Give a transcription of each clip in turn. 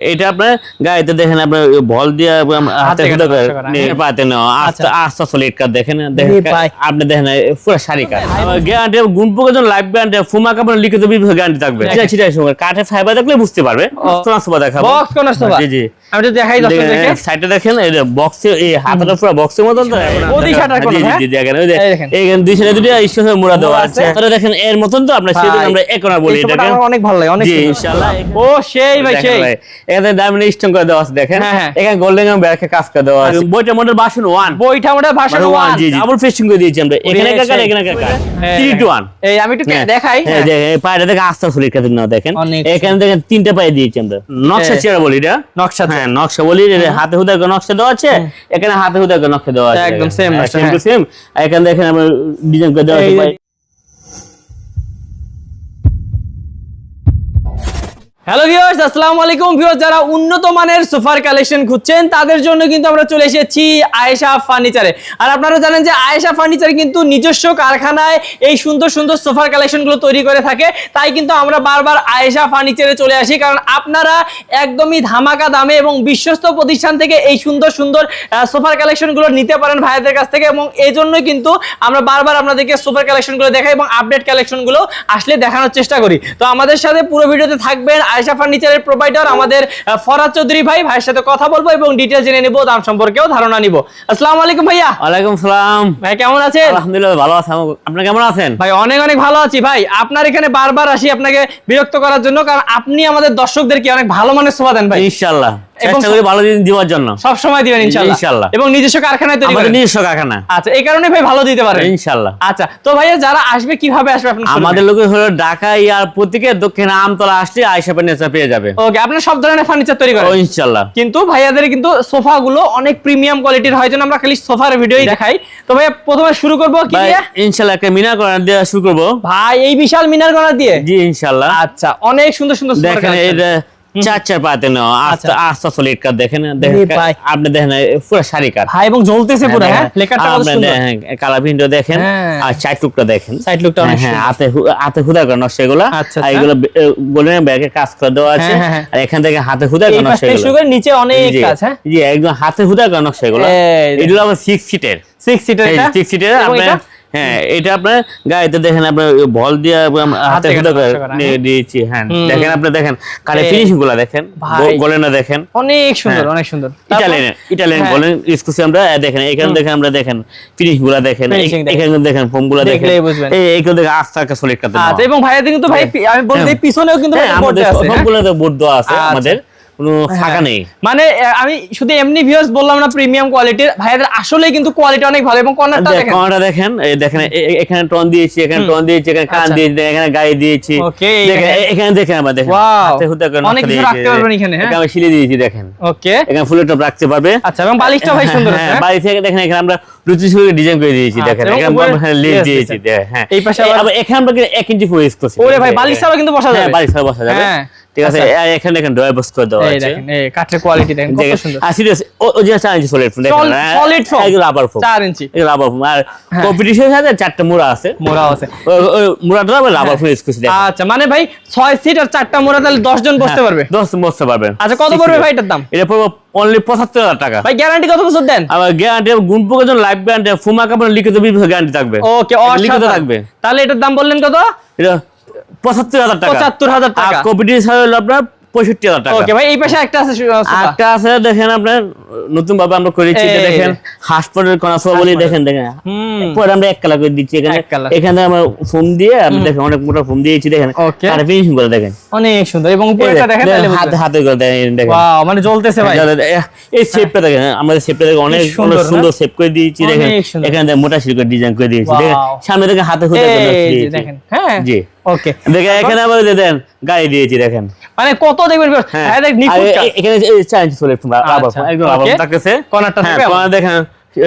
এটা আপনার গাড়িতে দেখেন আপনার বল দিয়ে হাতে হ্যাঁ। পাতে না আস্তে আচ্ছা। আস্তে সলিড কাট দেখেন। আপনি দেখেন পুরো সারি গ্যারান্টি গুণ জন্য লাইফ গ্যারান্টি ফুমা কাপড় লিখিত বিভাগ গ্যারান্টি থাকবে। সেটাই সময় কাঠের ফাইবার দেখলে বুঝতে পারবে। ও। সোনা সোফা দেখাবো। জি জি। আমি তো দেখাই দর্শক দেখে সাইডে দেখেন এই বক্সে এই হাতটা পুরো বক্সের মতন তো? ওদিক শাটার কোণ, জি জি হ্যাঁ? দেখেন ওই যে এই দুই সাইডে দুটো স্টোন মোড়া দেওয়া আছে। আছে। দেখেন এর মতন তো আমরা সেদিন আমরা একোনা বলি এই আমার অনেক ভালো লাগে অনেক ইনশাআল্লাহ ও সেই ভাই সেই। এখানে ডায়মন্ড স্টোন করে দেওয়া আছে দেখেন। হ্যাঁ, হ্যাঁ। এখানে গোল্ডেন এবং ব্যাকে কাজ করে দেওয়া আছে। বইটা মডেল ভার্সন 1 বইটা মোটা ভাষণ ওয়ান জি জি। ডাবল ফিশিং করে দিয়েছি আমরা। এখানে ওরে এখানে কাকার 3 টু 1 এই আমি একটু। দেখাই। যে এই পায়টা দেখে আস্তে নাও দেখেন। এখানে দেখেন তিনটা পায়ে দিয়েছি আমরা। নকশা। চেয়ার বলি এটা। নকশা হ্যাঁ নকশা বলি হাতে হুদা করে নকশা দেওয়া আছে এখানে হাতে হুদা করে নকশা দেওয়া আছে। একদম সেম হ্যাঁ। সেম এখানে দেখেন আমরা ডিজাইন করে দেওয়া আছে এই যে- পায়ে। হ্যালো ভিউয়ার্স আসসালামু আলাইকুম। ভিউয়ার্স যারা উন্নত মানের সোফার কালেকশন খুঁজছেন, তাদের জন্য কিন্তু আমরা চলে এসেছি আয়েশা ফার্নিচারে। আর আপনারা জানেন যে আয়েশা ফার্নিচার কিন্তু নিজস্ব কারখানায় এই সুন্দর সুন্দর সোফার কালেকশনগুলো তৈরি করে থাকে। তাই কিন্তু আমরা বারবার আয়েশা ফার্নিচারে চলে আসি, কারণ আপনারা একদমই ধামাকা দামে এবং বিশ্বস্ত প্রতিষ্ঠান থেকে এই সুন্দর সুন্দর সোফার কালেকশনগুলো নিতে পারেন ভাইদের কাছ থেকে এবং এই জন্যই কিন্তু আমরা বারবার আপনাদেরকে সোফার কালেকশনগুলো দেখাই এবং আপডেট কালেকশনগুলো আসলে দেখানোর চেষ্টা করি। তো আমাদের সাথে পুরো ভিডিওতে থাকবেন আয়েশা ফার্নিচারের প্রোভাইডার আমাদের ফরাজ চৌধুরী ভাই ভাইয়ের সাথে কথা বলব এবং ডিটেল জেনে নেব দাম সম্পর্কেও ধারণা নিব। আসসালামু আলাইকুম ভাইয়া। ওয়ালাইকুম সালাম। ভাই কেমন আছেন? আলহামদুলিল্লাহ ভালো আছি আপনি কেমন আছেন? ভাই অনেক অনেক ভালো আছি। ভাই আপনার এখানে বারবার আসি আপনাকে বিরক্ত করার জন্য কারণ আপনি আমাদের দর্শকদেরকে অনেক ভালো মানের শোভা দেন ভাই। ইনশাআল্লাহ। চেষ্টা করি ভালো দিন দেওয়ার জন্য। সব সময় দিবেন ইনশাআল্লাহ ইনশাআল্লাহ। এবং নিজস্ব কারখানায় তৈরি করেন। নিজস্ব কারখানা। আচ্ছা এই কারণে ভাই ভালো দিতে পারেন। ইনশাআল্লাহ আচ্ছা তো ভাইয়া যারা আসবে কীভাবে আসবে আপনার আমাদের লোকে হলো ঢাকা ইয়ার প্রতীকে দক্ষিণ আমতলা আসলে নেচা পেয়ে যাবে। ওকে আপনার সব ধরনের ফার্নিচার তৈরি করেন। ইনশাআল্লাহ কিন্তু ভাইয়াদের কিন্তু সোফা গুলো অনেক প্রিমিয়াম কোয়ালিটির হয় জন্য আমরা খালি সোফার ভিডিওই দেখাই। তো ভাইয়া প্রথমে শুরু করব কি দিয়ে? ইনশাআল্লাহ একটা মিনা করার দেওয়া শুরু করব। ভাই এই বিশাল মিনার গড়া দিয়ে? জি ইনশাআল্লাহ আচ্ছা অনেক সুন্দর সুন্দর দেখেন collection। চার চার পাতে নেওয়া আস্তে আস্তে সলিড কাট দেখেন দেখেন আপনি দেখেন পুরো শাড়ি কাট ভাই এবং জ্বলতেছে পুরো হ্যাঁ? লেখাটা কত সুন্দর। দেখেন কালা ভিন্ডো দেখেন হ্যাঁ। আর চার টুকটা দেখেন। সাইড লুকটা অনেক হ্যাঁ, হ্যাঁ, হাতে হাতে হুদা করে নকশা এগুলা। আচ্ছা, আর আচ্ছা। এগুলো গোল্ডেন ব্যাগে কাজ করে দেওয়া আছে। হ্যাঁ, হ্যাঁ, হ্যাঁ। আর এখান থেকে হাতে হুদা করে নকশা এগুলো। নিচে অনেক কাজ হ্যাঁ? জি একদম হাতে হুদা করে নকশা এগুলো। এগুলো আবার সিক্স সিটের সিক্স সিটার সিক্স সিটের এটা? হ্যাঁ এটা আপনার দেখেন আপনার বল দিয়ে হাতে হ্যাঁ। দিয়েছি হ্যাঁ দেখেন আপনি দেখেন কালে। ফিনিশিংগুলা দেখেন গোলেনা দেখেন অনেক সুন্দর হ্যাঁ। অনেক সুন্দর ইটালিয়ান ইটালিয়ান হ্যাঁ। বলেন ইসকুসি আমরা দেখেন এখানে দেখেন আমরা দেখেন ফিনিশগুলা দেখেন। এখানে দেখেন ফোমগুলা দেখেন। এই এইগুলো দেখেন আস্তে আস্তে সলিড আচ্ছা এবং ভাইয়াদের কিন্তু ভাই আমি বলতে। পিছনেও কিন্তু আমাদের? বোর্ড দেওয়া আছে আচ্ছা। আমাদের কোনো ফাঁকা নেই। মানে আমি শুধু এমনি ভিউয়ার্স বললাম না প্রিমিয়াম কোয়ালিটির ভাইয়াদের আসলে কিন্তু কোয়ালিটি অনেক ভালো এবং কর্নারটা দেখেন। কর্নারটা দেখেন এই দেখেন এখানে টন দিয়েছি এখানে টন দিয়েছি এখানে কান আচ্ছা। দিয়েছি এখানে গায়ে দিয়েছি। দেখেন এখানে- দেখেন আমরা দেখেন। হাতে হুদা করে অনেক কিছু রাখতে পারবেন এখানে, হ্যাঁ? আমি সিলে দিয়েছি দেখেন। ওকে এখানে ফুলের টপ রাখতে পারবে। আচ্ছা এবং বালিশটা ভাই সুন্দর আছে হ্যাঁ, হ্যাঁ? বাড়ি থেকে দেখেন এখানে আমরা রুচি সুরে ডিজাইন করে দিয়েছি আচ্ছা, দেখেন। এখানে আমরা লেজ দিয়েছি। হ্যাঁ। এই পাশে আবার- এখানে আমরা কিন্তু ইঞ্চি ফুল ইউজ করছি ওরে ভাই বালিশ ছাড়াও কিন্তু বসা হ্যাঁ যাবে। বালিশ ছাড়া বসা যাবে। হ্যাঁ। ঠিক আছে? আচ্ছা। এখানে দেখেন ড্রয়ার বক্স করে দেওয়া আছে। এই কাঠের কোয়ালিটি দেখেন কত সুন্দর। আর সিরিয়াস ও যে চার ইঞ্চি সলিড ফোম দেখেন Sol- হ্যাঁ, solid রাবার ফোম 4 ইঞ্চি এগুলো রাবার ফোম আর হ্যাঁ। কম্পিটিশনের সাথে চারটা মোড়া আছে। মোড়াও আছে। মোড়াটা আবার রাবার ফোম ইউজ করছি আচ্ছা মানে ভাই 6 সিট আর চারটা মোড়া তাহলে 10 জন বসতে পারবে? দশ বসতে পারবে। আচ্ছা কত পড়বে ভাই এটার দাম? এটা পড়বে অনলি পঁচাত্তর হাজার টাকা। ভাই গ্যারান্টি কত বছর দেন? আবার গ্যারান্টি গুণ পোকার জন্য লাইফ গ্যারান্টি ফুমা কাপড় লিখিত বিভাগ গ্যারান্টি থাকবে। ওকে অসাধারণ। থাকবে। তাহলে এটার দাম বললেন কত? এটা পঁচাত্তর হাজার টাকা। 75,000 টাকা। আর কম্পিটিশন হলো আপনার পঁয়ষট্টি হাজার টাকা। ওকে ভাই এই পাশে একটা আছে একটা আছে দেখেন আপনার নতুন ভাবে আমরা করেছি দেখেন হাসপাতালের কোনা সোফা বলি দেখেন দেখেন। পরে আমরা এক কালার করে দিচ্ছি এখানে এখানে আমরা ফোম দিয়ে আমি দেখেন অনেক মোটা ফোম দিয়েছি দেখেন। আর ফিনিশিং করে দেখেন। অনেক সুন্দর। এবং উপরেটা দেখেন হাতে হাতে করে দেখেন দেখেন। ওয়াও মানে জ্বলতেছে ভাই। এই শেপটা দেখেন আমাদের শেপটা দেখেন অনেক সুন্দর অনেক সুন্দর শেপ করে দিয়েছি দেখেন। এখানে মোটা শিল ডিজাইন করে দিয়েছি. দেখেন। সামনে দেখেন হাতে খুঁজে দেখেন হ্যাঁ। জি। ওকে দেখেন এখানে আবার দেন গাড়ি দিয়েছি দেখেন। মানে কত দেখবেন হ্যাঁ। দেখ কাজ। এ- এখানে ফুলের রাবার আচ্ছা, একদম আবার থাকতেছে। কর্নারটা হ্যাঁ আবার। কর্নার দেখেন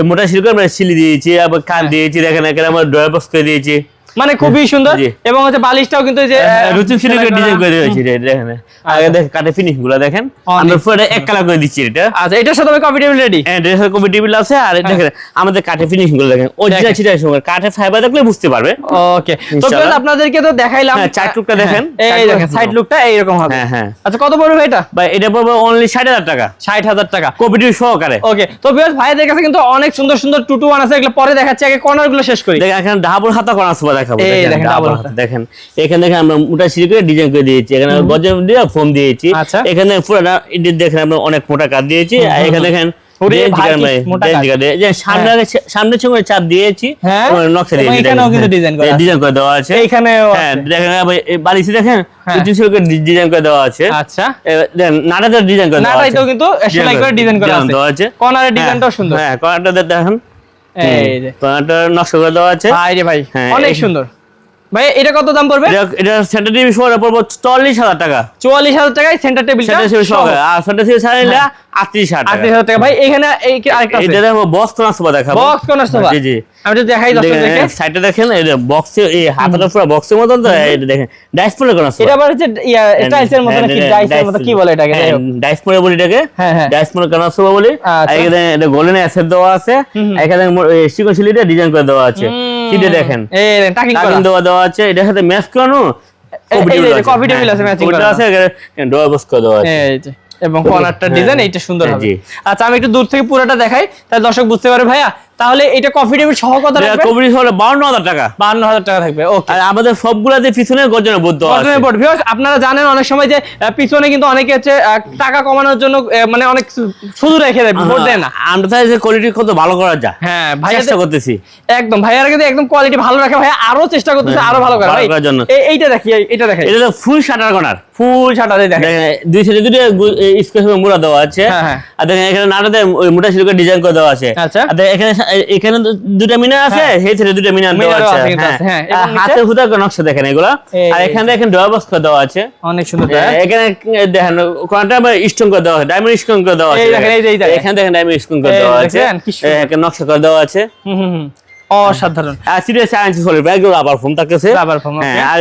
মোটা করে আমরা সিলি দিয়েছি আবার কান দিয়েছি দেখেন এখানে আমরা ড্রয়ার বক্স করে দিয়েছি। মানে খুবই সুন্দর। এবং হচ্ছে বালিশটাও কিন্তু যে রুচি সিলিকে ডিজাইন করে দিয়েছি দেখেন আগে দেখেন কাটে ফিনিশগুলো দেখেন। অনেক। আমরা পুরো এক কালার করে দিচ্ছি এটা। আচ্ছা এটার সাথে কফি টেবিল রেডি ড্রেসের কম্পিটিবল আছে আর হ্যাঁ। দেখেন আমাদের কাঠে ফিনিশিংগুলো দেখেন অরিজিনাল কাঠে ফাইবার দেখলে বুঝতে পারবে। ওকে তো। আপনাদেরকে তো দেখাইলাম। হ্যাঁ, চার টুকরা দেখেন। হ্যাঁ, এই দেখেন সাইড লুকটা এইরকম হবে। হ্যাঁ, হ্যাঁ। আচ্ছা কত পড়বে এটা? বা এটা পড়বে অনলি ষাট হাজার টাকা। ষাট হাজার টাকা। কম্পিটিভ সহকারে। ওকে তো বিয়াস ভাইদের কাছে কিন্তু অনেক সুন্দর সুন্দর টুটু আছে এগুলো পরে দেখাচ্ছি আগে কর্নারগুলো শেষ করি। দেখেন এখানে ডাবল হাতা করা আছে দেখাবো দেখেন, এখানে দেখেন আমরা মোটা সিঁড়ি করে ডিজাইন করে দিয়েছি। এখানে গজব দিয়ে ফোম দিয়েছি। আচ্ছা। এখানে পুরো দেখেন আমরা অনেক মোটা কাজ দিয়েছি। আর এখানে দেখেন সামনে সঙ্গে চাপ দিয়েছি। হ্যাঁ। নকশা কিন্তু design করা। ডিজাইন দেওয়া আছে। হ্যাঁ দেখেন বালিশে দেখেন হ্যাঁ। ডিজাইন করে দেওয়া আছে। আচ্ছা। ডিজাইন করে দেওয়া আছে। কিন্তু সেলাই করে ডিজাইন করা দেওয়া আছে। কর্নারের ডিজাইনটাও হ্যাঁ, সুন্দর। হ্যাঁ কর্নারটা দেখেন এই কর্নারটা নকশা করে দেওয়া আছে। ভাই রে ভাই হ্যাঁ, অনেক সুন্দর। ভাই এটা কত দাম পড়বে? এটা সেন্টার টিভি শো পড়ব চল্লিশ হাজার টাকা। চুয়াল্লিশ হাজার টাকায় সেন্টার টেবিলটা সেন্টার টিভি শো আর সেন্টার ছাড়া নিলে হাজার টাকা। ভাই এখানে এই কি আরেকটা আছে? এটা দেখো বক্স কোন সোফা দেখাবো। বক্স কর্নার সোফা জি জি। আমি তো দেখাই দেখেন এই বক্সে এই হাতটা পুরো বক্সের মতন তো এটা দেখেন ডাইস পরে সোফা এটা আবার হচ্ছে টাইলসের ডাইসের মতো কি বলে এটাকে? বলি এটাকে। হ্যাঁ, হ্যাঁ। সোফা বলি। আচ্ছা। এখানে এটা গোল্ডেন অ্যাসেট দেওয়া আছে। এখানে ডিজাইন করে দেওয়া আছে। সিটে দেখেন এই টাকিং দেওয়া দেওয়া আছে এটার সাথে ম্যাচ করানো coffee table আছে। ম্যাচিং করা। আছে ডোর বস্কো দেওয়া আছে। এই যে এবং কর্নারটা হ্যাঁ, ডিজাইন এইটা সুন্দর হ্যাঁ, হবে। আচ্ছা আমি একটু দূর থেকে পুরোটা দেখাই তাহলে দর্শক বুঝতে পারে ভাইয়া তাহলে এটা কফি টেবিল সহ কত রাখবে কবরি হলো বাউন্ন হাজার টাকা। বান্ন হাজার টাকা থাকবে ওকে আর আমাদের সবগুলাতে পিছনে গর্জনে বুদ্ধ আছে। বর্তমানে বোর্ড ভিউয়ার্স আপনারা জানেন অনেক সময় যে পিছনে কিন্তু অনেকে হচ্ছে টাকা কমানোর জন্য মানে অনেক শুধু রেখে দেয় বোর্ড দেয় না। আমরা চাই যে কোয়ালিটি কত ভালো করা যায়। হ্যাঁ ভাই চেষ্টা করতেছি। একদম ভাইয়ারা কিন্তু একদম কোয়ালিটি ভালো রাখে ভাইয়া আরও চেষ্টা করতেছে আরও ভালো করে ভাই করার জন্য। এই- এইটা দেখি এইটা দেখি এটা ফুল শাটার কর্নার ফুল দেখে দেখেন। দুই সাইডে দুটো স্কোয়ার মোড়া দেওয়া আছে। হ্যাঁ, হ্যাঁ। আর দেখেন এখানে নাটাতে মোটা সিলকের ডিজাইন করে দেওয়া আছে। আচ্ছা। আর এখানে এখানে তো দুটা মিনার আছে সেই সাইডে দুটা মিনার দেওয়া আছে আছে হ্যাঁ। হাতে হুদা করে নকশা দেখেন এগুলা। আর এখানে দেখেন ডোর বক্স করে দেওয়া আছে। অনেক সুন্দর এখানে দেখেন কোনটা স্টোন করে দেওয়া আছে ডায়মন্ড স্টোন করে দেওয়া আছে। এই দেখেন, এই দেখেন। এখানে দেখেন ডায়মন্ড স্টোন করে দেওয়া আছে। এখানে নকশা করে দেওয়া আছে। হুম হুম আর serious science solid bag rubber foam থাকতেছে Rubber foam, okay. হ্যাঁ আর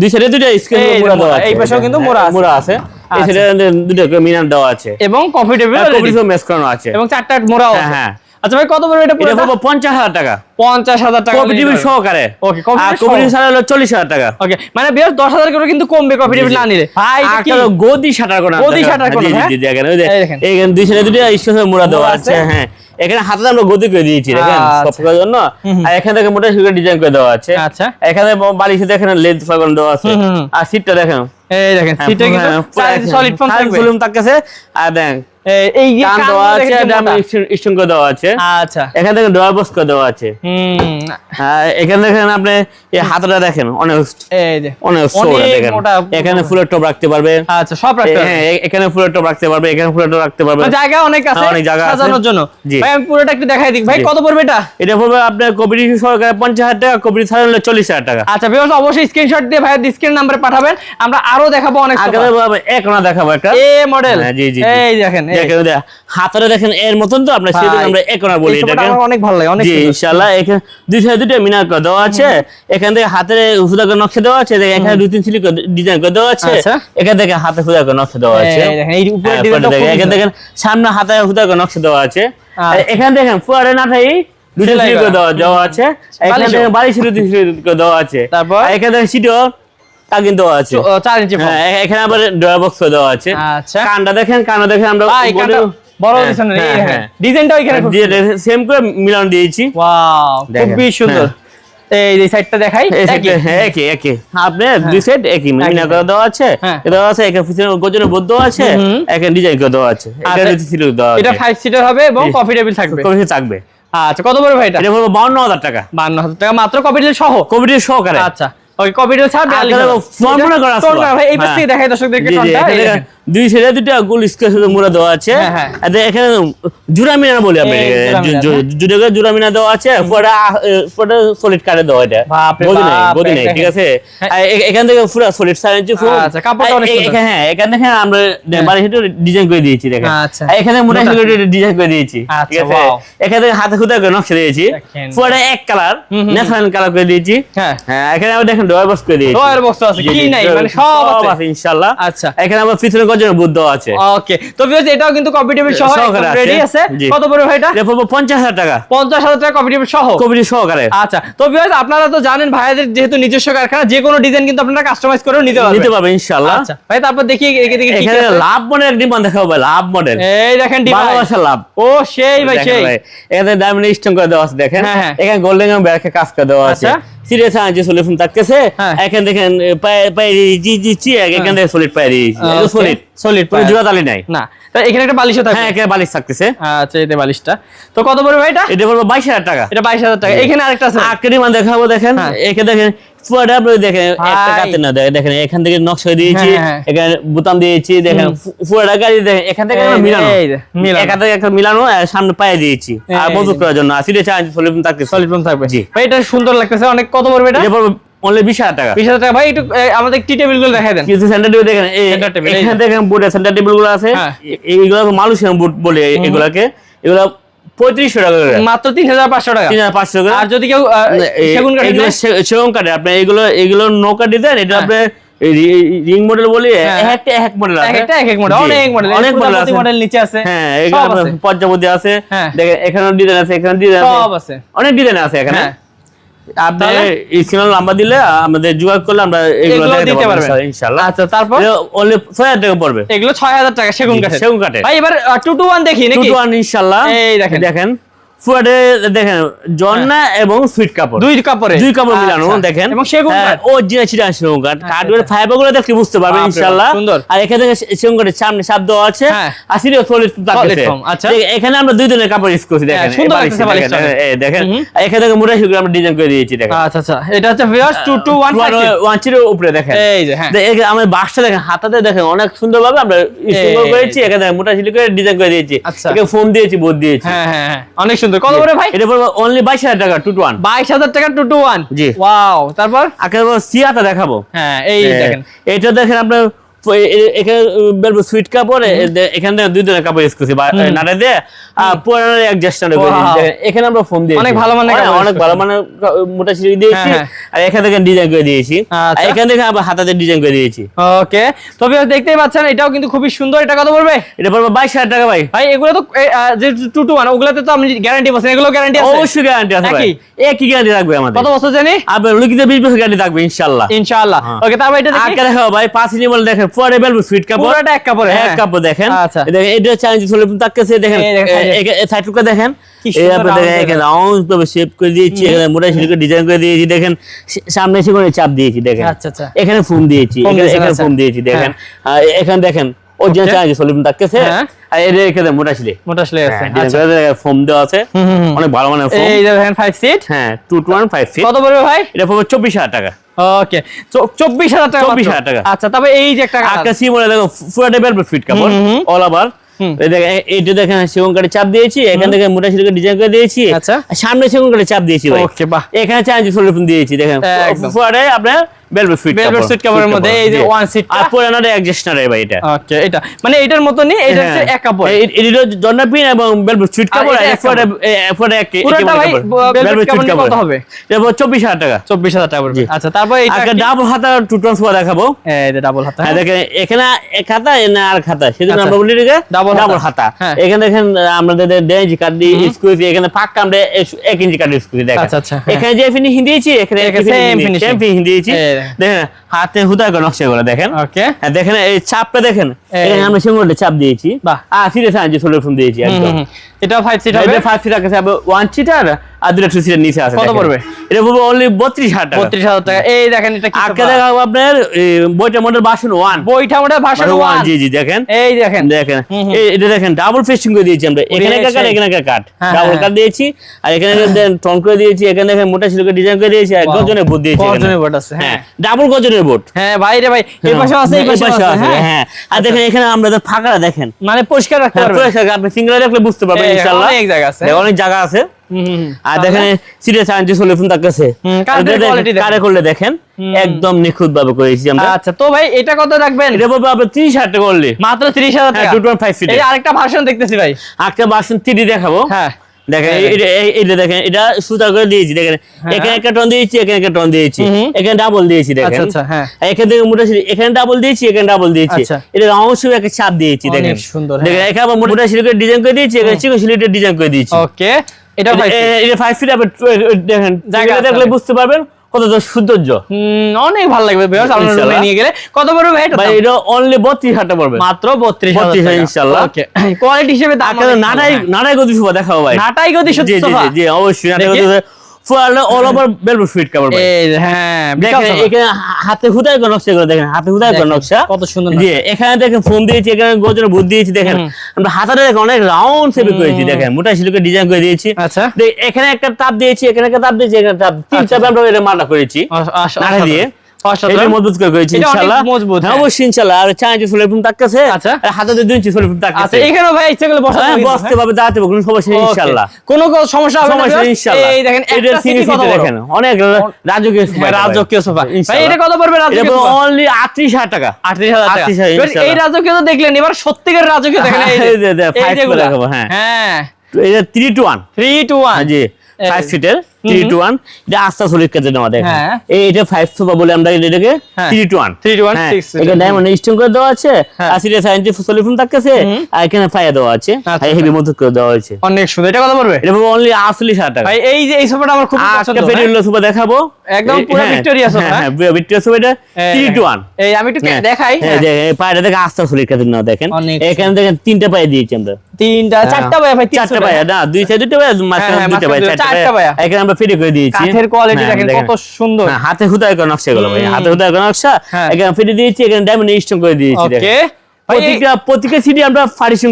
দুই সাইডে দুটো স্ক্রিন মোড়া দেওয়া আছে। এই পাশেও কিন্তু মোড়া আছে। মোড়া আছে। এই আচ্ছা। সাইডে দুটো মিনার দেওয়া আছে। এবং কফি টেবিল কবির মেস করানো আছে। এবং চারটা মোড়াও হ্যাঁ, আছে। হ্যাঁ। আচ্ছা ভাই কত বড় এটা এটা পুরো পড়ব পঞ্চাশ হাজার টাকা। পঞ্চাশ হাজার টাকা কপি টিভি সহকারে। আর table কপি টিভি। হলো চল্লিশ হাজার টাকা। ওকে মানে বেশ দশ হাজার করে কিন্তু কমবে কফি টেবিল না নিলে। ভাই এটা কি? গদি শাটার করা গদি shutter করা, জি জি হ্যাঁ? জি দেখেন ওই দেখেন। এখানে দুই সাইডে দুটো স্টেশন মোড়া দেওয়া আছে। হ্যাঁ। এখানে হাতে আমরা গদি করে দিয়েছি দেখেন আচ্ছা। জন্য। আর এখানে দেখেন মোটা সুগার ডিজাইন করে দেওয়া আছে। আচ্ছা। এখানে বালিশে দেখেন ফাগন দেওয়া আছে। আর সিটটা দেখেন। এই দেখেন হ্যাঁ, সিটে কিন্তু সলিড ফর্ম থাকবে। সলিড আর দেখেন এই- কান দেওয়া আছে কি করে দেওয়া আছে। আচ্ছা। এখানে বক্স করে দেওয়া আছে। হুম। এখানে দেখেন আপনি এই হাতটা দেখেন অনেক এই যে। অনেক দেখেন। এখানে ফুলের টপ রাখতে পারবে। আচ্ছা সব রাখতে হ্যাঁ এখানে ফুলের টপ রাখতে পারবে এখানে ফুলের টপ রাখতে পারবে। জায়গা অনেক আছে হ্যাঁ, অনেক জায়গা আছে। সাজানোর জন্য। ভাই আমি পুরোটা একটু দেখাই দিই। ভাই কত পড়বে এটা? এটা পড়বে আপনার কবির সরকার পঞ্চাশ হাজার টাকা কবির টাকা। আচ্ছা ভিউয়ার্স অবশ্যই স্ক্রিনশট দিয়ে ভাইয়ের স্ক্রিন নাম্বারে পাঠাবেন। আমরা আরও দেখাবো অনেক আগে দেখাবো, এক না দেখাবো একটা। এ মডেল হ্যাঁ, জি জি। এই দেখেন। দেখেন হাতটা দেখেন এর মতন তো আমরা সেদিন আমরা এক বলি এটাকে অনেক ভালো লাগে অনেক ইনশাআল্লাহ এখানে দুই সাইডে দুটো মিনার করে দেওয়া আছে। এখান থেকে হাতের হুদা করে নকশা দেওয়া আছে দেখেন এখানে দুই তিন সিলি ডিজাইন করে দেওয়া আছে। আচ্ছা। এখান থেকে হাতে হুদা করে নকশা দেওয়া আছে। দেখেন, এই উপরের হ্যাঁ, ডিজাইনটা দেখেন, খুবই এখানে দেখেন সামনে হাতে হুদা করে নকশা দেওয়া আছে। আচ্ছা। এখানে দেখেন ফুয়ারে না থাই দুটো সিলি করে। দেওয়া আছে। এখানে। দেখেন বালিশ দুটো সিলি করে দেওয়া আছে। তারপর? এখানে দেখেন সিটিও কিন্তু আছে। ইঞ্চি হ্যাঁ এখানে আবার ড্রয়ার বক্স দেওয়া আছে। আচ্ছা। কানটা দেখেন কানটা দেখেন আমরা বড় দিছেন হ্যাঁ। ডিজাইনটা ওইখানে সেম করে মিলান দিয়েছি। ওয়াও খুবই সুন্দর। এই সাইডটা দেখাই একই। একই একই। আপনি দুই সেট একই মিনা করে দেওয়া আছে। এটা আছে এখানে পিছনে গজনে বদ্ধ আছে হুম। ডিজাইন করে দেওয়া আছে। এখানে দেওয়া এটা ফাইভ সিটার হবে এবং। কফি টেবিল থাকবে। থাকবে। আচ্ছা কত বড় ভাই এটা? হাজার টাকা। বান্ন হাজার টাকা মাত্র কফি টেবিল সহ? কবিটির সহকারে। আচ্ছা। ফর্মুলা করা আছে ভাই এই পাশ হ্যাঁ। থেকে দেখাই দর্শকদেরকে জি, জি, এখানে এই দেখেন, দেখেন। দুই সাইডে দুটো গোল স্কোয়ার সাথে মোড়া দেওয়া আছে হ্যাঁ, হ্যাঁ। আর এখানে জুরা বলি আমরা এই জোড়া মিনার, জুড়ে করে দেওয়া আছে পুরো পুরো সলিড কাটে দেওয়া এটা বাপরে নাই বাপ, নাই ঠিক আছে হ্যাঁ। আর এ- এখান থেকে পুরো সলিড সাইজ আচ্ছা, কাপড়টা অনেক সুন্দর। হ্যাঁ এখানে দেখেন আমরা বাড়ি হিটে ডিজাইন করে দিয়েছি দেখেন আচ্ছা। এখানে। ডিজাইন করে দিয়েছি ঠিক আচ্ছা, আছে wow। এখানে থেকে হাতে খুদা করে নকশা দিয়েছি। এক কালার হুম, কালার করে দিয়েছি হ্যাঁ এখানে দেখেন ডয়ার বক্স করে দিয়েছি। ডয়ার box আছে, কি নাই, মানে সব আছে। আছে ইনশাআল্লাহ। আচ্ছা। এখানে আমার পিছনে কজন বুদ্ধ আছে। ওকে। তো ভিউয়ার্স এটাও কিন্তু কপি টেবিল সহ রেডি আছে। কত পড়বে ভাই এটা এটা পড়ব পঞ্চাশ হাজার টাকা। পঞ্চাশ হাজার টাকা কপি টেবিল সহ। কবির সহকারে। আচ্ছা। তো ভিউয়ার্স আপনারা তো জানেন ভাইয়াদের যেহেতু নিজস্ব কারখানা যে কোনো ডিজাইন কিন্তু আপনারা কাস্টমাইজ করেও নিতে পারবেন। নিতে পারবে ইনশাআল্লাহ। আচ্ছা। ভাই তারপর দেখি এদিকে দেখি কি কি এখানে লাভ মডেল ডিমান্ড দেখাবো ভাই লাভ মডেল এই দেখেন ভালোবাসা লাভ। ও সেই ভাই সেই। এখানে ডায়মন্ড স্টোন করে দেওয়া আছে দেখেন। হ্যাঁ, হ্যাঁ। এখানে গোল্ডেন ব্যাকে কাজ করে দেওয়া আছে। আচ্ছা। সিরিয়াস আছে সলিউশন থাকতেছে হ্যাঁ। এখানে দেখেন পায়ে পায়ে জি এখানে দেখেন সলিড পায়ে দিয়েছি। Okay, সলিড পায়ে। জোড়া তালি নাই। না এখানে একটা বালিশও থাকবে। হ্যাঁ এখানে বালিশ থাকতেছে। আচ্ছা এতে বালিশটা। তো কত পড়বে ভাই এটা? এটা বাইশ হাজার টাকা। এটা বাইশ হাজার টাকা। এখানে আরেকটা আছে। ডিমান্ড দেখাবো দেখেন। হ্যাঁ। এখানে দেখেন ফুয়াটা আপনি দেখেন একটা কাতে না দেখেন এখান থেকে নকশা দিয়েছি হ্যাঁ, হ্যাঁ। এখানে বোতাম দিয়েছি দেখেন গাড়ি দেখেন এখান থেকে মিলানো। এখান থেকে একটা মিলানো সামনে পায়ে দিয়েছি আর এই মজুত করার জন্য। আসলে চার্জ সলিউশন থাকতেছে। সলিড ফোন থাকবে। জি। ভাই এটা সুন্দর লাগতেছে। অনেক কত পড়বে এটা? এটা পড়বে অনলি টাকা। বিশ হাজার টাকা। ভাই একটু আমাদের টি টেবিলগুলো দেখাই দেন। কিছু সেন্টার টেবিল দেখেন এই- Center table, এখানে দেখেন বোর্ডে সেন্টার টেবিলগুলো আছে। হ্যাঁ। এইগুলো মালুসিয়ান বোর্ড বলে এগুলাকে। এগুলো পঁয়ত্রিশশো টাকা মাত্র তিন হাজার পাঁচশো টাকা। তিন হাজার পাঁচশো টাকা আর যদি কেউ সেগুন সেগুন কাঠে আপনি এগুলো এগুলো নৌকা ডিজাইন এটা হ্যাঁ। আপনি রিং মডেল বলি হ্যাঁ। একটা এক মডেল আছে। একটা এক এক মডেল অনেক মডেল অনেক মডেল আছে। মডেল নিচে আছে। হ্যাঁ এখানে আছে। আপনার আছে। দেখেন এখানে ডিজাইন আছে এখানে ডিজাইন সব আছে। অনেক ডিজাইন আছে এখানে। আপনি? নাম্বার দিলে আমাদের যোগাযোগ করলে আমরা এগুলো দিতে পারব পারবেন। ইনশাআল্লাহ আচ্ছা তারপর? অনলি ছয় হাজার টাকা পড়বে। এগুলো ছয় হাজার টাকা সেগুন কাঠে সেগুন কাঠে ভাই এবার টু টু দেখি ইনশাআল্লাহ। এই দেখেন। দেখেন। ফুয়াডে দেখেন জন্না এবং সুইট কাপড়। দুই কাপড়ে। দুই কাপড় মিলানো আচ্ছা। দেখেন। এবং সেগুন ও জিনা চিটা সেগুন কাঠ কাঠগুলো ফাইবারগুলো দেখলে বুঝতে পারবেন ইনশাআল্লাহ আর এখানে থেকে সেগুন কাঠের সামনে সাপ আছে। হ্যাঁ। সলিড থাকতেছে। আচ্ছা। এখানে আমরা দুই দিনের কাপড় ইউজ করছি দেখেন হ্যাঁ, সুন্দর এই বালিশে লাগতেছে বালিশটা। দেখেন, এই দেখেন এখানে থেকে মোটা সেগুলো আমরা ডিজাইন করে দিয়েছি দেখেন। আচ্ছা আচ্ছা। এটা হচ্ছে ভিউয়ার্স চিরের উপরে দেখেন। এই যে হ্যাঁ। বাক্সটা দেখেন হাতাতে দেখেন অনেক সুন্দর ভাবে আমরা করেছি এখানে মোটা সিলি করে ডিজাইন করে দিয়েছি। আচ্ছা। এখানে ফোম দিয়েছি বোর্ড দিয়েছি। হ্যাঁ হ্যাঁ হ্যাঁ। অনেক সুন্দর কত করে ভাই? এটা পড়বে অনলি বাইশ হাজার টাকা টু টু ওয়ান বাইশ হাজার টাকা টু টু ওয়ান জি। ওয়াও তারপর? আগে সিয়াটা দেখাবো। হ্যাঁ এই দেখেন। এটা দেখেন আপনার এখানে বলব সুইট কাপড় এখানে দুই ধরনের কাপড় ইউজ করছি বা- দিয়ে আর পুরানো অ্যাডজাস্টার এখানে আমরা ফোন দিয়েছি। অনেক ভালো মানের অনেক- কাপড় অনেক use ভালো মানে মোটা সিঁড়ি দিয়েছি হ্যাঁ, আর এখানে দেখেন ডিজাইন করে দিয়েছি। আর। এখানে আবার হাতাতে ডিজাইন করে দিয়েছি। ওকে তো দেখতেই পাচ্ছেন এটাও কিন্তু খুবই সুন্দর। এটা কত পড়বে? এটা পড়বে বাইশ হাজার টাকা ভাই। ভাই এগুলো তো এ, আহ, যে টু টু ওয়ান ওগুলোতে তো আপনি গ্যারান্টি পাচ্ছেন এগুলো গ্যারান্টি আছে? অবশ্যই গ্যারান্টি আছে ভাই। একই? একই গ্যারান্টি থাকবে আমাদের। কত বছর জানি? আপনার লুকিতে বিশ বছর গ্যারান্টি থাকবে ইনশাল্লাহ ইনশাআল্লাহ। হ্যাঁ। ওকে তারপর এটা দেখি। দেখো ভাই পাঁচ বলে দেখেন পরে বেলবো সুইট কাপড়। পুরোটা এক কাপড় এক হ্যাঁ। কাপড় দেখেন। আচ্ছা। দেখেন এটা চাইনিজ চলে তাকাচ্ছে দেখেন। দেখেন সাইড লুকটা রাউন্ড ভাবে শেপ করে দিয়েছি এখানে মোটা ডিজাইন করে দিয়েছি দেখেন। সামনে এসে করে চাপ দিয়েছি দেখেন। আচ্ছা, আচ্ছা। এখানে ফোম দিয়েছি এখানে এখানে আচ্ছা। ফোম দিয়েছি দেখেন। আর এখানে দেখেন চাইনিজ হ্যাঁ। আর এখানে মোটা সিলি মোটা আছে হ্যাঁ, আচ্ছা। ফোম দেওয়া আছে। অনেক ভালো ফোম এই দেখেন ফাইভ সিট হ্যাঁ two two one five six কত পড়বে ভাই? এটা পড়বে চব্বিশ হাজার টাকা। ওকে চব্বিশ হাজার টাকা 24,000 টাকা। আচ্ছা তবে এই যে একটা। আকাশি মনে দেখো ফুরাটে বেলবে ফিট কাপড়। অল ওভার এইটা দেখেন সেগুন কাঠে চাপ দিয়েছি এখান থেকে মোটা সিলিকে ডিজাইন করে দিয়েছি। আচ্ছা। সামনে সেগুন কাঠে চাপ দিয়েছি ভাই। ওকে বাহ। এখানে চাইনিজ সলিউশন দিয়েছি দেখেন। আপনার বেলবে ফিট Velvet suite কাপড়ের মধ্যে এই যে one seat আর পুরানোটা অ্যাডজাস্টার ভাই এটা। ওকে এটা। মানে এটার মতনই এটা হচ্ছে এক কাপড়। হ্যাঁ। এটা জন্না পিন এবং বেলবে সুইট আর কাপড় এটা এক ফুরাটে ফুরাটে এক পুরোটা ভাই velvet কাপড় নিয়ে কত হবে? এটা পড়বে চব্বিশ হাজার টাকা। চব্বিশ হাজার টাকা পড়বে। আচ্ছা তারপর এটা আজকে ডাবল হাতা টু ট্রান্সফার দেখাবো। এই যে ডাবল হাতা। হ্যাঁ দেখেন এখানে এক খাতা এখানে আর খাতা সেজন্য আচ্ছা। আমরা বলি Double ডাবল হাতা। হাতা। হ্যাঁ। এখানে দেখেন আমাদের দেড় ইঞ্চি দিয়ে ইউজ এখানে পাক্কা আমরা ইঞ্চি ইউজ করি আচ্ছা, আচ্ছা। এখানে যে ফিনিশিং দিয়েছি এখানে। সেম ফিনিশিং দিয়েছি দেখেন। হাতে হুদা করে নকশা করে দেখেন ওকে হ্যাঁ দেখেন এই চাপটা দেখেন আমরা চাপ দিয়েছি। আর সোলার ফোন দিয়েছি একদম। এটা সিট হবে? এটা সিট আছে সিটার আর দুটো টু সিটের নিচে আছে কত পড়বে? এটা পড়বে অনলি টাকা। এই দেখেন এটা কি আজকে দেখাবো আপনার বইটা মডেল বইটা ওয়ান জি জি দেখেন। এই দেখেন। দেখেন। এই- এটা দেখেন ডাবল ফেস্টিং করে দিয়েছি আমরা। এখানে কাট এখানে কাট হ্যাঁ, ডাবল হ্যাঁ। কাট দিয়েছি আর এখানে টন করে দিয়েছি এখানে দেখেন মোটা সিলকে ডিজাইন করে দিয়েছি আর গজনের বোর্ড দিয়েছি। গর্জনের board আছে, হ্যাঁ। হ্যাঁ ডাবল গজনের বোর্ড হ্যাঁ ভাই রে ভাই এই পাশে আছে এই পাশে আছে হ্যাঁ। হ্যাঁ। আর দেখেন এখানে আমরা যে ফাঁকা দেখেন। মানে পরিষ্কার রাখতে হ্যাঁ, পারবেন পরিষ্কার, আপনি সিঙ্গেল দেখলে বুঝতে পারবেন এই, ইনশাআল্লাহ। অনেক জায়গা আছে। অনেক জায়গা আছে। আর দেখেন সিরিয়াস সায়েন্টিস্ট হলে ফোন তার কাছে দেখেন। কারে করলে দেখেন একদম নিখুঁত ভাবে করেছি আমরা। আচ্ছা তো ভাই এটা কত রাখবেন? এটা বলব আপনি তিরিশ হাজার টাকা করলে মাত্র ত্রিশ হাজার হ্যাঁ টাকা। ফিট আরেকটা ভার্সন দেখতেছি ভাই। একটা বাসন তিরি দেখাবো। হ্যাঁ। দেখেন হ্যাঁ, এটা দেখেন এটা সুতা করে দিয়েছি দেখেন। এখানে একটা টন দিয়েছি এখানে একটা টন দিয়েছি। এখানে ডাবল দিয়েছি দেখেন। আচ্ছা, আচ্ছা, হ্যাঁ। এখান থেকে মোটা সিঁড়ি এখানে ডাবল দিয়েছি এখানে ডাবল দিয়েছি। আচ্ছা। এটা একটা চাপ দিয়েছি দেখেন। সুন্দর, দেখেন হ্যাঁ। এখানে আবার মোটা সিঁড়ি করে ডিজাইন করে দিয়েছি এখানে চিকন সিঁড়িটা ডিজাইন করে দিয়েছি। ওকে এটা এটা ফাইভ ফিট আপনি দেখেন জায়গা জায়গা দেখলে বুঝতে পারবেন। কতটা সৌন্দর্য। হুম, অনেক ভালো লাগবে নিয়ে গেলে। কত বড় ভাই এটা ভাই এটা অনলি বত্রিশ হাজার পড়বে। মাত্র বত্রিশ 32 ইনশাআল্লাহ। ওকে কোয়ালিটি হিসেবে দাম অনেক নাটাই হ্যাঁ। নাটাই গতি শুভ দেখাও ভাই। নাটাই গদি জি সত্যি জি অবশ্যই নাটাই। গতি ফুল অল ওভার বেলবুট ফিট কাভার ভাই হ্যাঁ দেখেন এখানে হাতে হুদাই করে নকশা করে দেখেন হাতে হুদাই করে নকশা। কত সুন্দর জি এখানে দেখেন ফোন দিয়েছি এখানে বুদ্ধি দিয়েছি দেখেন। হুম। আমরা হাতাটা দেখেন অনেক রাউন্ড শেপে করেছি দেখেন মোটা ডিজাইন করে দিয়েছি। আচ্ছা। এখানে একটা তাপ দিয়েছি এখানে একটা তাপ দিয়েছি এখানে তাপ তিন আচ্ছা। চাপে আমরা এটা মাটা করেছি অস- দিয়ে। এটা মজবুত করে করেছি ইনশাআল্লাহ মজবুত, হ্যাঁ হ্যাঁ। অবশ্যই ইনশাআল্লাহ আর চার ইঞ্চি সোলার ফোন তাকাছে আচ্ছা। আর হাতে দুই ইঞ্চি সোলার ফোন আচ্ছা তাকাছে ভাই ইচ্ছে করলে বসা হ্যাঁ বসতে পারবে দাঁড়াতে পারবে কোনো সমস্যা ইনশাআল্লাহ কোনো কোনো সমস্যা হবে না সমস্যা নেই viewers? ইনশাআল্লাহ এই দেখেন এটা একটা সিঙ্গেল সিটি কত সিটে বড়? দেখেন অনেক রাজকীয় সোফা। রাজকীয় সোফা ভাই এটা কত পড়বে এটা রাজকীয় সোফা অনলি টাকা। আটত্রিশ হাজার টাকা। 38,000 এই রাজকীয় তো দেখলেন এবার সত্যিকার রাজকীয় দেখেন এই যে- এই হ্যাঁ। হ্যাঁ। এটা টু ওয়ান থ্রি টু জি থ্রি টু ওয়ান এটা আস্থা সলিড কাজে নেওয়া দেখেন। হ্যাঁ। এটা ফাইভ সোফা বলে আমরা এটাকে হ্যাঁ। থ্রি টু ওয়ান 3 to 1, এটা ডায়মন্ড স্টোন করে দেওয়া আছে। হ্যাঁ। আর সিরিয়াস সাইন্টি সলিউশন থাকতেছে। আর এখানে ফায়া দেওয়া আছে। আর হেভি মজুত করে দেওয়া হয়েছে। অনেক সুন্দর। এটা কত পড়বে? এটা অনলি আটচল্লিশ হাজার টাকা। এই যে এই সোফাটা আমার খুব পছন্দ আজকে? সোফা দেখাবো। একদম পুরো Victoria হ্যাঁ ভিক্টোরিয়া সোফা এটা থ্রি টু দেখেন। ওয়ান এই আমি একটু দেখাই হ্যাঁ, পায়টা দেখে আস্থা সলিড কাজে নেওয়া দেখেন। এখানে দেখেন তিনটা পায়ে দিয়েছি আমরা। তিনটা চারটা ভাই ভাই চারটা পায়া না দুই সাইড দুটো পায়া মাঝখানে দুটো পায়া চারটা চারটা পায়া। পায়া। এখানে আমরা ফিরে করে দিয়েছি। কাঠের কোয়ালিটি হ্যাঁ, দেখেন কত সুন্দর। হ্যাঁ, হাতে হুদায় করে নকশা ভাই। হাতে হুদায় করে নকশা হ্যাঁ। এখানে ফিরে দিয়েছি এখানে ডায়মন্ড স্টোন করে দিয়েছি ওকে। সিটি আমরা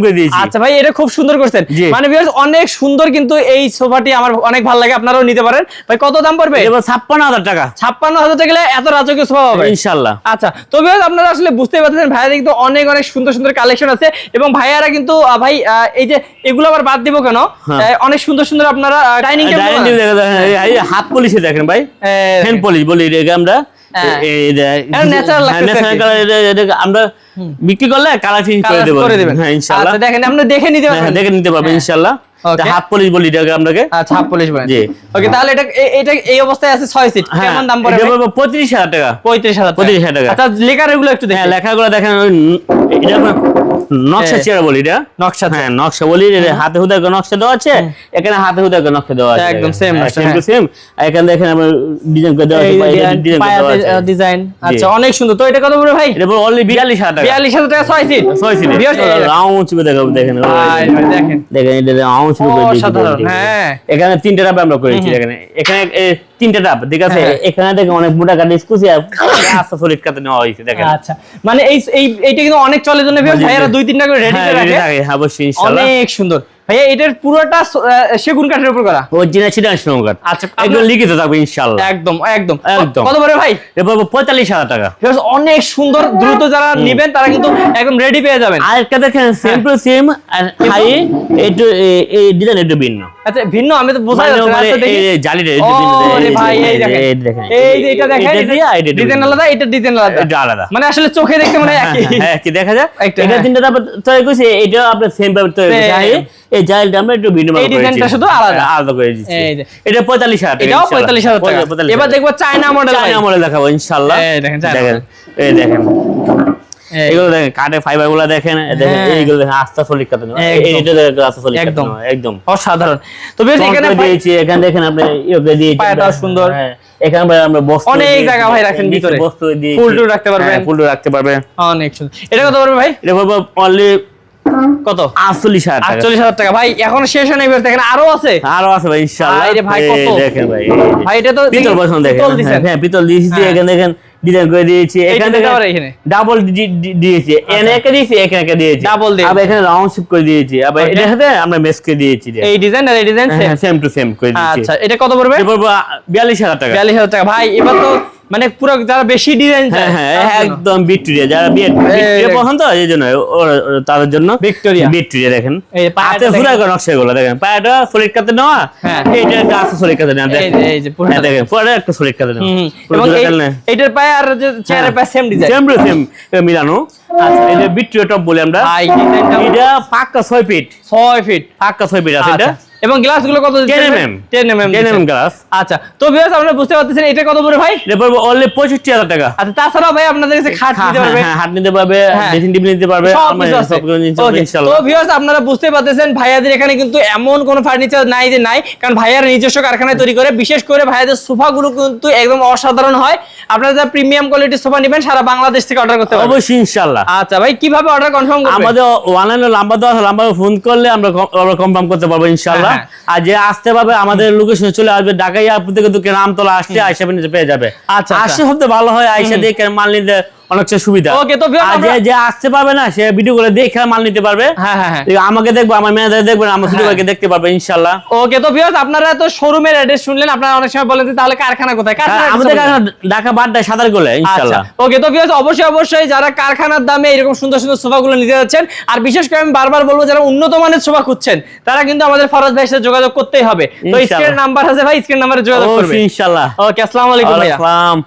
করে দিয়েছি। আচ্ছা ভাই এটা খুব সুন্দর করছেন মানে viewers, অনেক সুন্দর কিন্তু এই সোফাটি আমার অনেক ভালো লাগে আপনারাও নিতে পারেন। ভাই কত দাম পড়বে? এবার ছাপ্পান্ন হাজার টাকা। ছাপ্পান্ন হাজার টাকা গেলে এত রাজকীয় সোফা হবে। ইনশাল্লাহ আচ্ছা তো viewers, আপনারা আসলে বুঝতে পারছেন ভাইয়াদের কিন্তু অনেক অনেক সুন্দর সুন্দর কালেকশন আছে এবং ভাইয়ারা কিন্তু ভাই এই যে এগুলো আবার বাদ দিব কেন? হ্যাঁ। অনেক সুন্দর সুন্দর আপনারা ডাইনিং টেবিল হাত পলিশে দেখেন ভাই। হ্যান্ড পলিশ বলি এটাকে আমরা। আমরা বিক্রি করলে কালার ফিনিশ করে দেবো। হ্যাঁ ইনশাল্লাহ আচ্ছা দেখেন আপনি দেখে নিতে হ্যাঁ, পারবেন। দেখে নিতে পারবেন। ইনশাল্লাহ হাফ পলিশ বলি এটাকে আপনাকে আচ্ছা হাফ পলিশ বলেন। জি। ওকে তাহলে এটা এটা এই অবস্থায় আছে সিট হ্যাঁ কেমন দাম? পড়বে টাকা। পঁয়ত্রিশ হাজার 35,000 টাকা। আচ্ছা লেখার এগুলো একটু হ্যাঁ লেখাগুলো দেখেন এটা নকশা হ্যাঁ। চেয়ার বলি এটা? নকশা হ্যাঁ নকশা বলি হাতে হুদা নকশা দেওয়া আছে এখানে হাতে হুদা নকশা দেওয়া আছে। একদম same সেম টু হ্যাঁ। সেম এখানে দেখেন আমরা ডিজাইন করে দেওয়া আছে ডিজাইন করে দেওয়া আছে। ডিজাইন আচ্ছা অনেক সুন্দর। তো এটা কত পড়বে ভাই? এটা পড়বে অনলি বিয়াল্লিশ হাজার টাকা। বিয়াল্লিশ হাজার টাকা ছয় সিট ছয় সিটে Viewers, এই দেখেন। রাউন্ড চিপে দেখাবো দেখেন। ভাই, ভাই, দেখেন। দেখেন এটা রাউন্ড চিপে করে দিয়েছি, হ্যাঁ। এখানে তিনটা ডাব আমরা করেছি এখানে এ, তিনটা ডাব ঠিক আছে? হ্যাঁ। এখানে দেখেন অনেক মোটা কাটে আস্তে সলিড কাটে নেওয়া হয়েছে দেখেন। আচ্ছা মানে এই এই এইটা কিন্তু অনেক চলে জন্য। ভাইয়ারা দুই তিনটা করে রেডি হ্যাঁ করে রাখে। হ্যাঁ, অবশ্যই ইনশাআল্লাহ অনেক সুন্দর। ভাইয়া এটার পুরোটা সেগুন কাঠের উপর করা। অরিজিনাল ছিটান শ্রমকার আচ্ছা, একদম লিখিত থাকবে ইনশাআল্লাহ। একদম একদম। একদম। কত ভাই? পঁয়তাল্লিশ হাজার টাকা। Viewers, অনেক সুন্দর দ্রুত যারা নিবেন তারা কিন্তু একদম রেডি পেয়ে যাবেন। আর একটা দেখেন সেম টু সেম আর হাই একটু এই ডিজাইন একটু ভিন্ন আচ্ছা ভিন্ন আমি তো বোঝা মানে- যাচ্ছে না, মানে আচ্ছা, দেখি। জালিটা একটু ভিন্ন, রে এই- ভাই, এই দেখেন। এই যে এটা দেখেন, এটা আর ডিজাইন আলাদা এটা ডিজাইন আলাদা। এটা আলাদা। মানে আসলে চোখে দেখতে মনে হয় একই। হ্যাঁ কি দেখা যায় এটা হ্যাঁ। তিনটা তারপর তৈরি করছি এটা আপনার সেম ভাবে তৈরি. আর এই- জাইলটা আমরা একটু ভিন্ন এই ডিজাইনটা শুধু আলাদা। হ্যাঁ, আলাদা করে দিচ্ছি এটা পঁয়তাল্লিশ হাজার টাকা এটাও ইনশাআল্লাহ। পঁয়তাল্লিশ হাজার টাকা এবার দেখব চায়না মডেল চায়না মডেল দেখাবো ইনশাআল্লাহ এই দেখেন, দেখেন এই দেখেন। এগুলো দেখেন কাঠের ফাইবারগুলো দেখেন হ্যাঁ। এইগুলো দেখেন আস্তা সলিড কাটে। এটা দেখেন আস্তা সলিড একদম। একদম অসাধারণ তো বেশ এখানে দিয়েছি এখানে দেখেন আপনি ইয়ে দিয়েছি সুন্দর। হ্যাঁ, এখানে ভাই আমরা বস্তু অনেক জায়গা ভাই রাখেন ভিতরে। বস্তু দিয়েছি ফুল টুল রাখতে পারবেন। ফুল টুল রাখতে পারবেন অনেক সুন্দর এটা কত পড়বে ভাই এটা বলব অনলি কত? আটচল্লিশ হাজার টাকা। আটচল্লিশ হাজার টাকা। ভাই এখন শেষ হয় নাই এবার দেখেন আরও আছে। আরও আছে ভাই ইনশাআল্লাহ। ভাই রে ভাই, কত? দেখেন ভাই ভাই এটা তো পিতল বসানো দেখেন। হ্যাঁ পিতল দিয়েছি হ্যাঁ। এখানে দেখেন ডিজাইন করে দিয়েছি। এখানে এখানে? ডাবল দিয়েছি। এখানে একে দিয়েছি এখানে একে দিয়েছি। Double দিয়েছি। আবার এখানে রাউন্ড শেপ করে দিয়েছি। আবার. এটার সাথে আমরা মেস করে দিয়েছি এই ডিজাইন আর এই ডিজাইন হ্যাঁ সেম টু সেম করে দিয়েছি। আচ্ছা এটা কত পড়বে? এটা পড়ব বিয়াল্লিশ হাজার টাকা। বিয়াল্লিশ হাজার টাকা। ভাই এবার তো মানে পুরো যারা বেশি ডিজাইন হ্যাঁ হ্যাঁ একদম ভিক্টোরিয়া যারা ভিক্টোরিয়া। পছন্দ এই জন্য তাদের জন্য ভিক্টোরিয়া। ভিক্টোরিয়া দেখেন। এই দেখেন। করে নকশা গুলো দেখেন। পায়াটা সলিড কাতে নেওয়া হ্যাঁ। এইটা একটা আছে সলিড কাতে নেওয়া এই দেখেন। যে- এই যে হ্যাঁ, দেখেন পুরো একটা সলিড কাতে নেওয়া। এবং এই- এইটার পায়ে আর যে চেয়ারের পায়ে সেম ডিজাইন সেম সেম মিলানো। আচ্ছা। এটা ভিক্টোরিয়া টপ বলি আমরা। ডিজাইনটা এটা পাক্কা ছয় ফিট ছয় ফিট পাক্কা ছয় ফিট আছে এটা। এবং গ্লাসগুলো কত 10 mm 10 mm 10 mm গ্লাস আচ্ছা তো ভিউয়ার্স আপনারা বুঝতে পারতেছেন এটা কত পড়বে ভাই? এটা পড়বে অনলি পঁয়ষট্টি হাজার টাকা। আচ্ছা তাছাড়া ভাই আপনাদের কাছে খাট হ্যাঁ, নিতে পারবে। হ্যাঁ, হাত নিতে পারবে হ্যাঁ। ড্রেসিং টেবিল নিতে পারবে আমরা সব কিছু পারবে তো ভিউয়ার্স আপনারা বুঝতে পারতেছেন ভাইয়াদের এখানে কিন্তু এমন কোনো ফার্নিচার নাই যে নাই কারণ ভাইয়ার নিজস্ব কারখানায় তৈরি করে বিশেষ করে ভাইয়াদের সোফাগুলো কিন্তু একদম অসাধারণ হয়। আপনারা যারা প্রিমিয়াম কোয়ালিটির সোফা নেবেন সারা বাংলাদেশ থেকে অর্ডার করতে পারবেন। অবশ্যই ইনশাআল্লাহ। আচ্ছা ভাই কীভাবে অর্ডার কনফার্ম করবেন? আমাদের অনলাইনে নাম্বার দেওয়া আছে নাম্বারে ফোন করলে আমরা আমরা কনফার্ম করতে পারব ইনশাআল্লাহ। হ্যাঁ, আর যে আসতে পারবে আমাদের লোকেশনে চলে আসবে ঢাকা এয়ারপোর্ট থেকে দোকান আমতলা আসতে আইসা পেয়ে যাবে। আচ্ছা, আসি হতে সবচেয়ে ভালো হয় আইসা দেখে মাল নিতে অনেকটা সুবিধা। Okay, তো যে আসতে পারবে না সে ভিডিও করে দেখে মাল নিতে পারবে। হ্যাঁ হ্যাঁ হ্যাঁ। আমাকে দেখব আমার ম্যানেজার দেখবেন আমার ছোট হ্যাঁ। ভাইকে দেখতে পারবে ইনশাআল্লাহ। ওকে তো ভিউয়ার্স আপনারা তো শোরুমের অ্যাড্রেস শুনলেন আপনারা অনেক সময় বলেন যে তাহলে কারখানা কোথায়? কারখানা হ্যাঁ, আমাদের কাছে ঢাকা বাড্ডায় সাঁতার গোলে ইনশাআল্লাহ। ওকে তো ভিউয়ার্স অবশ্যই অবশ্যই যারা কারখানার দামে এরকম সুন্দর সুন্দর সোফাগুলো নিতে যাচ্ছেন আর বিশেষ করে আমি বারবার বলব যারা উন্নত মানের সোফা খুঁজছেন তারা কিন্তু আমাদের ফরাজ ভাইয়ের সাথে যোগাযোগ করতেই হবে। তো ইনশাআল্লাহ। স্ক্রিন নাম্বার আছে ভাই স্ক্রিন নাম্বারে যোগাযোগ করবে। ইনশাআল্লাহ। ওকে আসসালামু আলাইকুম ভাইয়া। আসসালাম।